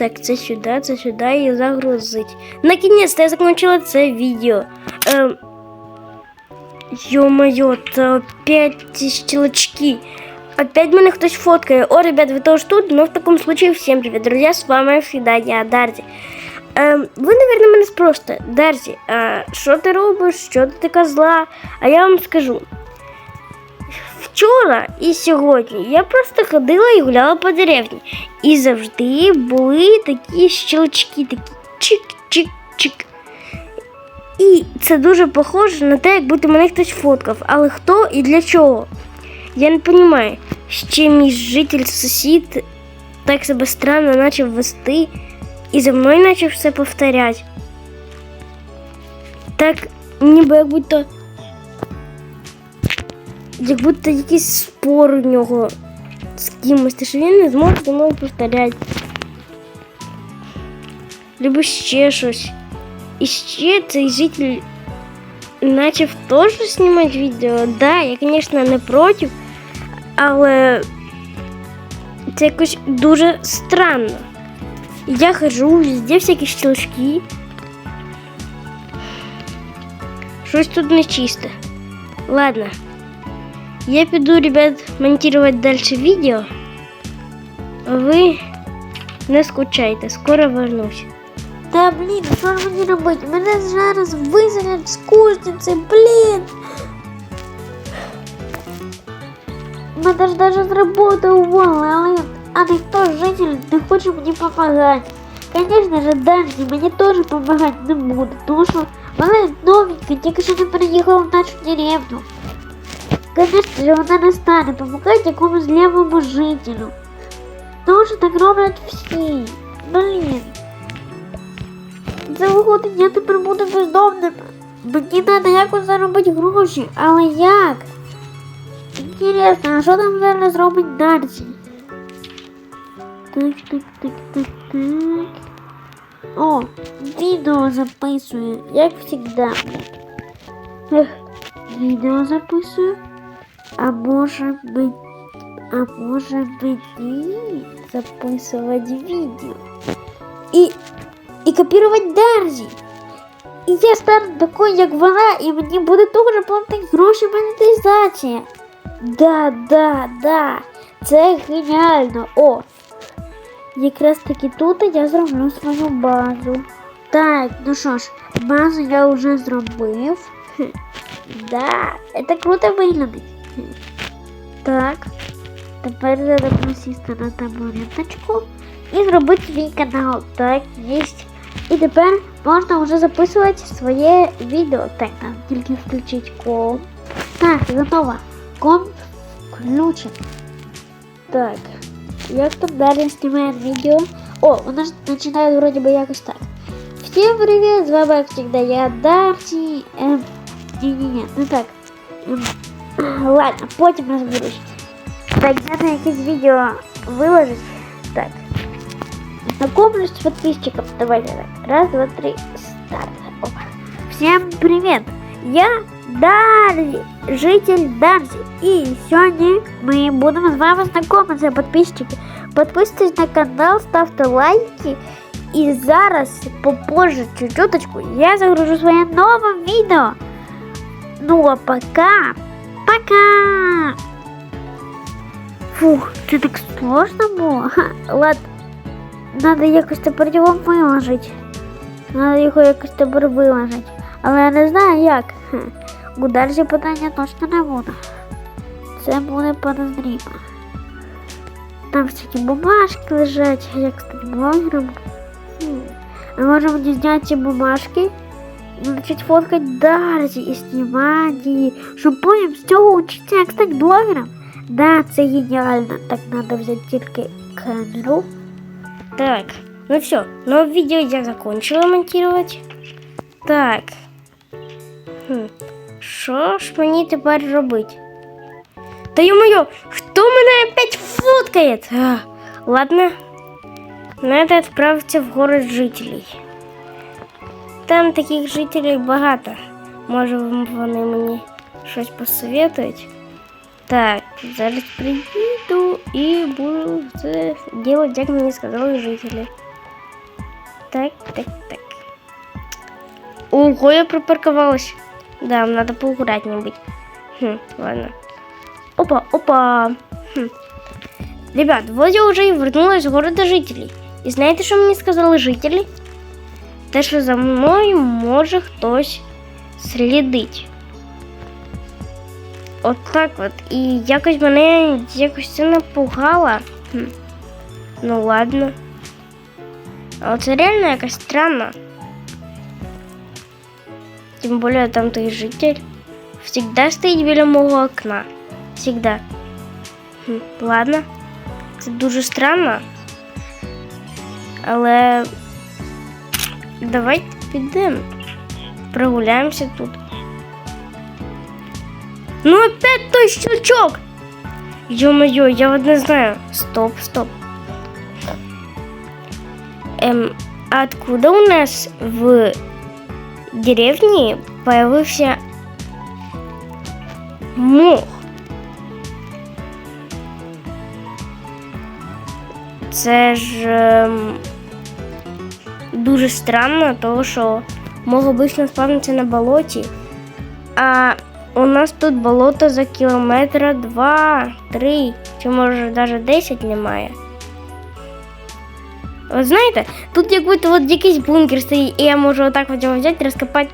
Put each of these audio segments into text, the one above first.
Так, це сюди, це сюди і загрузить. Наконец-то я закончила це відео. Ем... Ё-моё, это опять щелчки. Опять мене хтось фоткає. О, ребят, вы тоже тут? Но в таком случае всем привет, друзья, с вами всегда я, Дарзі. Ем, ви, наверное, мене спросите, Дарзі, а що ти робиш, що ти така зла? А я вам скажу. Вчора і сьогодні я просто ходила і гуляла по деревні. І завжди були такі щелчки, такі чик-чик-чик. І це дуже похоже на те, як будто мене хтось фоткав. Але хто і для чого? Я не розумію, ще мій житель сусід так себе странно почав вести і за мною почав все повторяти. Так, ніби як будто. Як будто якийсь спор у нього з кимось, що він не зможе за мною повторяти. Либо ще щось. І ще цей житель начав теж знімати відео. Да, я, звісно, не проти, але це якось дуже странно. Я хожу, везде всякі щелчки. Щось тут нечисто. Ладно. Я піду, ребят, монтировать дальше видео. А ви не скучайте, скоро вернусь. Та блін, що ж мені робити? Мене зараз виселять з кузниці, блін. Мене ж навіть з роботи уволили, але а ніхто з жителів не хоче мені допомагати. Звісно ж, далі мені теж допомагати не буде, тому що вона новенька, тільки що не переїхала в нашу деревню. Звісно ж, вона не стане допомагати якомусь лівому жителю. Тому що так роблять всі. Блін. Це виходить, я тепер буду бездомним. Мені треба якось заробити гроші, але як? Інтересно, а що там зараз робить Дарсі? Так, так, так, так, так. О, відео записує, як завжди. Ех, Відео записую. А може би... А може мені записувати відео? І і копірувати Дарзі. І я стану такою, як вона, і мені буде теж платити гроші монетизація. Да, да, да. Це геніально. О! Якраз таки тут я зроблю свою базу. Так, ну що ж, базу я вже зробив. Хе. Да, це круто виглядить. Хе. Так. Тепер треба присісти на табуреточку і зробити свій канал. Так, єсть. І тепер можна вже записувати своє відео. Так, нам тільки включити комп. Так, готово. Комп включен. Так. Як тут далі знімаємо відео? О, воно ж починає вроді би якось так. Всім привіт, з вами як завжди я Дарсі. Ем, ні-ні-ні, не так. Ем, ладно, потім розберусь. Так, надо якесь відео виложить. Так. Знакомлюсь с подписчиком. Давайте так. Раз, два, три, старт. Опа. Всем привет! Я Дарзі, житель Дарзі. І сьогодні ми будемо з вами знайомитися, підписчики. Підписуйтесь на канал, ставте лайки. І зараз, попозже, чуть-чуточку, я загружу своє нове відео. Ну а пока, пока! Фух, це так сложно було. Ха, ладно. Надо якось тепер його виложити. Надо його якось тепер виложити. Але я не знаю як. Хе. У далі питання точно не буде. Це буде подозріло. Там всякі бумажки лежать, як стати блогером. Хм. А може мені зняти бумажки? І почати фоткати Дарзі і знімати її, щоб потім з цього вчитися, як стати блогером. Да, це геніально. Так треба взяти тільки камеру. Так, ну все, но видео я закончила монтировать. Так. Хм. Що ж мені тепер робити? Та ё-моё, хто мене опять фоткає? А, ладно. Надо отправиться в город жителей. Там таких жителей багато. Може вони мені щось посоветують. Так, зараз приїду і буду це робити, як мені сказали жителі. Так, так, так. Ого, я припарковалась. Да, надо поаккуратнее быть. Хм, ладно. Опа, опа. Хм. Ребят, вот я уже и вернулась з города жителей. І знаєте, що мені сказали жителі? Те, що за мною може хтось слідить. От так от. І якось мене якось це напугало. Хм. Ну ладно. А це реально якось странно. Тем более там той житель всегда стоїть біля мого окна. Всегда. Хм, ладно. Це дуже странно. Але давайте підемо. Прогуляємося тут. Ну опять той щелчок! Ё-моё, я вот не знаю. Стоп, стоп. Эм, а откуда у нас в деревне появился мох? Це ж дуже странно, тому що мог обично спавниться на болоті. А у нас тут болото за кілометра два, три, чи може навіть 10 немає. Ви знаєте, тут як будто от якийсь бункер стоїть, і я можу отак от його взяти, розкопати.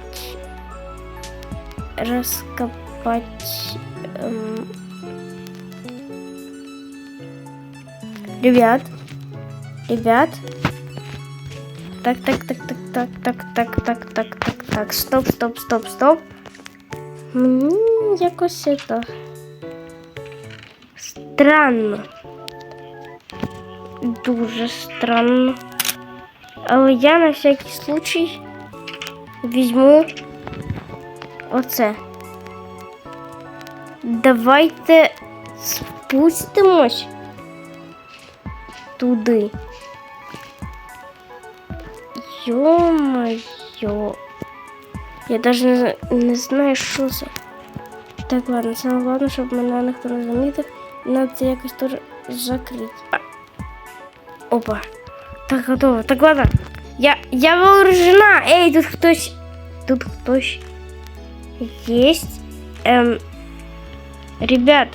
Розкопати. Ем... Ребят. Ребят. Так, так, так, так, так, так, так, так, так, так, так. Стоп, стоп, стоп, стоп. Мені якось це странно. Дуже странно. Але я на всякий случай візьму оце. Давайте спустимось туди. Ё-моё. Я даже не, зна- не знаю, що це. Так, ладно, саме головне, щоб мене ніхто не замітив. Надо це якось теж закрити. Опа. Так, готово. Так, ладно. Я, я вооружена. Эй, тут хтось. Тут хтось есть. Эм, ребят.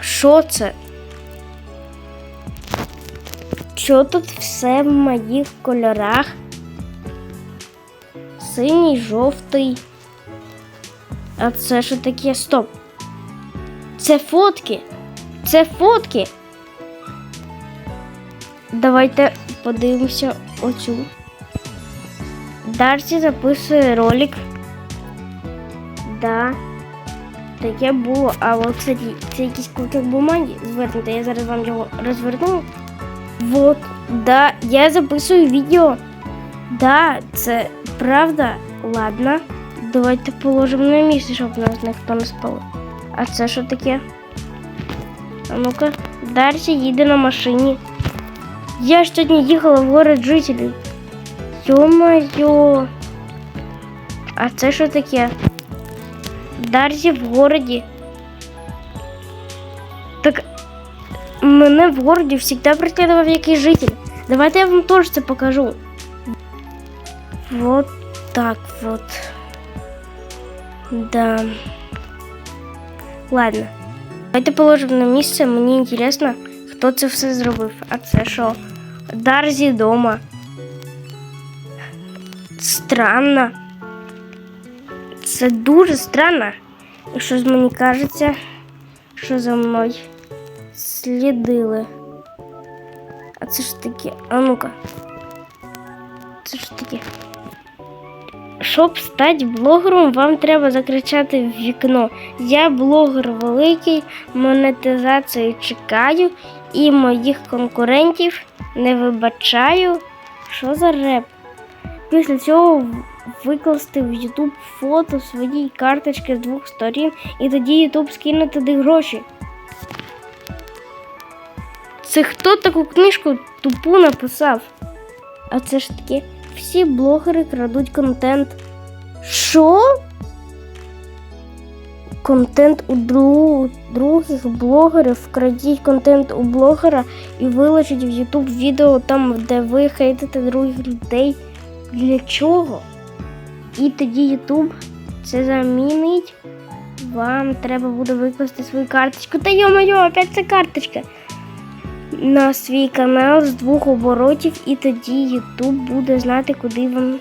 Що це? Що тут все в моїх кольорах? Синій, жовтий. А це що таке? Стоп. Це фотки. Це фотки. Давайте подивимося оцю. Дарсі записує ролик. Да. Таке було. А от, кстати, це якийсь клочок бумаги звернути. Я зараз вам його розверну. Вот, да, я записую відео. Да, це правда. Ладно. Давайте положимо на місце, щоб нас ніхто не спалив. А це що таке? А ну-ка, Дарсі їде на машині. Я ж сьогодні їхала в город жителів. Ё-моё. А це що таке? Дарсі в городі. мене в городі завжди преследував якийсь житель. Давайте я вам теж це покажу. Вот так вот. Да. Ладно. Давайте положимо на місце. Мені інтересно, хто це все зробив. А це що? Дарзі дома. Странно. Це дуже странно. І щось мені кажеться, що за мною Слідили. А це ж таке. А ну-ка. Це ж таке. Щоб стати блогером, вам треба закричати в вікно. Я блогер великий, монетизацію чекаю і моїх конкурентів не вибачаю. Що за реп? Після цього викласти в YouTube фото своєї карточки з двох сторін і тоді YouTube скине туди гроші. Це хто таку книжку тупу написав? А це ж таки всі блогери крадуть контент. Що? контент у дру- других блогерів, вкрадіть контент у блогера і виложіть в YouTube відео там, де ви хейтите других людей. Для чого? І тоді YouTube це замінить. Вам треба буде викласти свою карточку. Та йо-моє, опять ця карточка. На свій канал з двох оборотів, і тоді YouTube буде знати, куди вам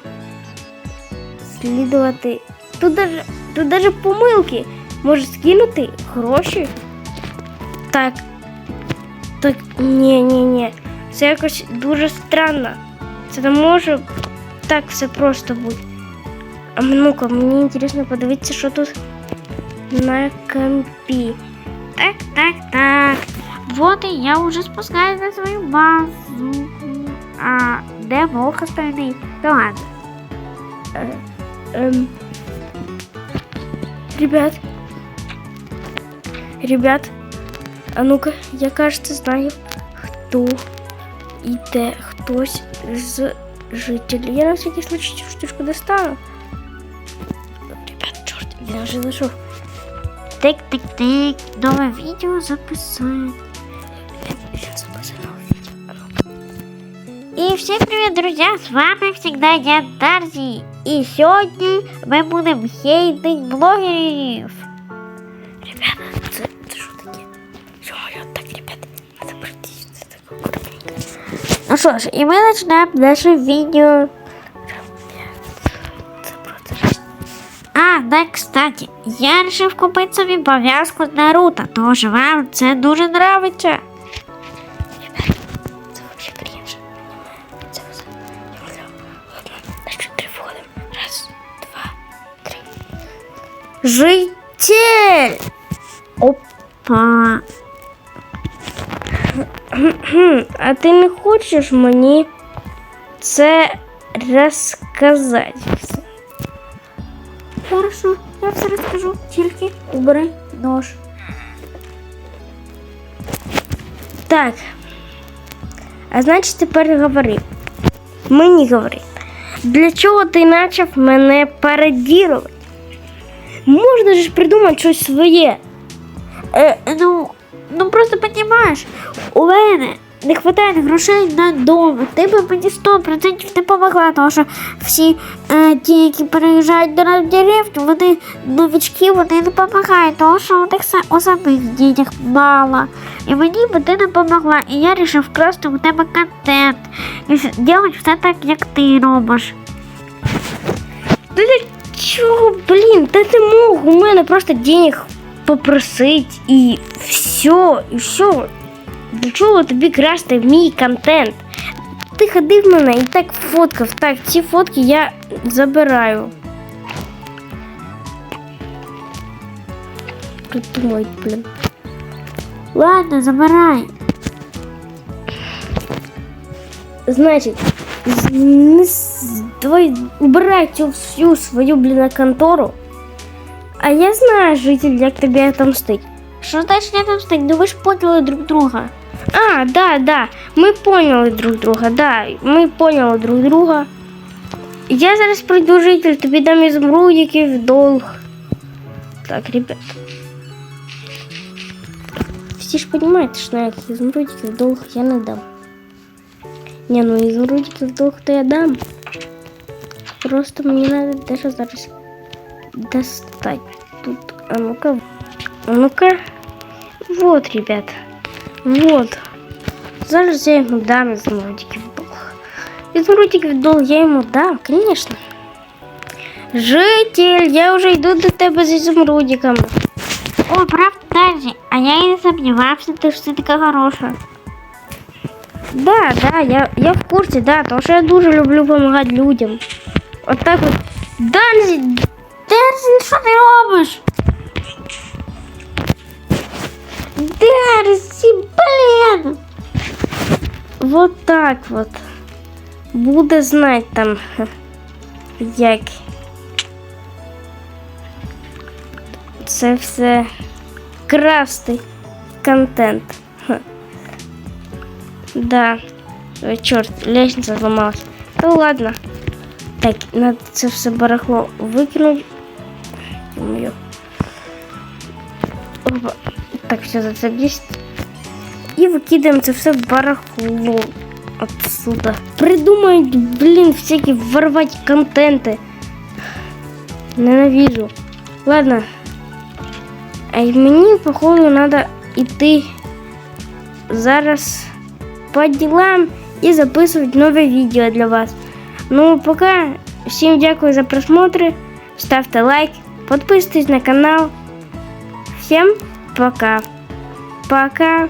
слідувати. Тут даже, тут даже помилки. Може скинути гроші? Так. Так, ні, ні, ні. Це якось дуже странно. Це не може так все просто бути. А ну-ка, мені інтересно подивитися, що тут на компі. Так, так, так. Вот и я уже спускаюсь на свою базу. А де волк остальний? Да ладно. Эм. Ребят. Ребят. А ну-ка, я кажется знаю, хто іде хтось з жителів. Я на всякий случай цю штучку достану. Ребят, чорт, він вже зайшов. Тик, тик, тик. Нове відео записати. И всем привет, друзья! С вами всегда я Дарзи. И сегодня мы будем хейтить блогеров. Ребята, це, це що таке? Йо-моє, так, пройти, це таке крутеньке. Ну что ж, и мы начинаем наше видео. А, да, кстати, я решив купити собі пов'язку з Наруто, тож вам це дуже нравиться. Житель! Опа. Хм, а ти не хочеш мені це розказати? Хорошо, я все розкажу, тільки убери нож. Так. А значить, тепер говори. Мені говори. Для чого ти почав мене пародірувати? Можна ж придумати щось своє. Е, ну, ну просто понімаєш, у мене не вистачає грошей на дом. Ти би мені 100% не помогла, тому що всі е, ті, які переїжджають до нас в деревню, вони новички, вони не допомагають, тому що у них са- у самих дітях мало. І мені би ти не помогла. І я вирішив вкрасти у тебе контент і зробити все так, як ти робиш. Та для чого, блін, та ти мог у мене просто денег попросити і все, і все. Для чого тобі красти мій контент? Ти ходив мене і так фоткав. Так, ці фотки я забираю. Придумають, блін. Ладно, забирай. Значить, з- не с- давай убирай цю всю свою, блін, контору. А я знаю, житель, як тобі отомстить. Що значить я там стик? Ну ви ж поняли друг друга. А, да, да. Ми поняли друг друга, да. Ми поняли друг друга. Я зараз прийду житель, тобі дам ізумрудиків в долг. Так, ребят. Всі ж розумієте, що ніяких ізумрудиків в долг я не дам. Ні, ну ізумрудиків в долг то я дам. Просто мені треба дещо зараз достать. Тут, а ну-ка, а ну-ка. Вот, ребят. Вот. Зараз я йому дам ізумрудики в долг. Ізумрудики в долг я йому дам, конечно. Житель, я вже йду до тебе з ізумрудиками. О, правда, Дарзі, а я і не сумнівався, ти ж ти така хороша. Да, да, я, я в курсі, да, тому що я дуже люблю допомагати людям. От так от. Данзі, Дарзі, що ти робиш? Дарзі, блін! вот так от. Буде знати там, як це все красти контент. Ха. Да. Ой, чорт, лестниця зламалась. Ну ладно. Так, надо це все барахло викинути. Ё-моё. Опа. Так, все, зацепись. И выкидываем это все в барахло отсюда. Придумают, блин, всякие ворвать контенты. Ненавижу. Ладно. А й мені, походу, надо йти зараз по ділам і записувати нове відео для вас. Ну, пока. Всім дякую за просмотр. Ставте лайк, підписуйтесь на канал. Всем пока. Пока.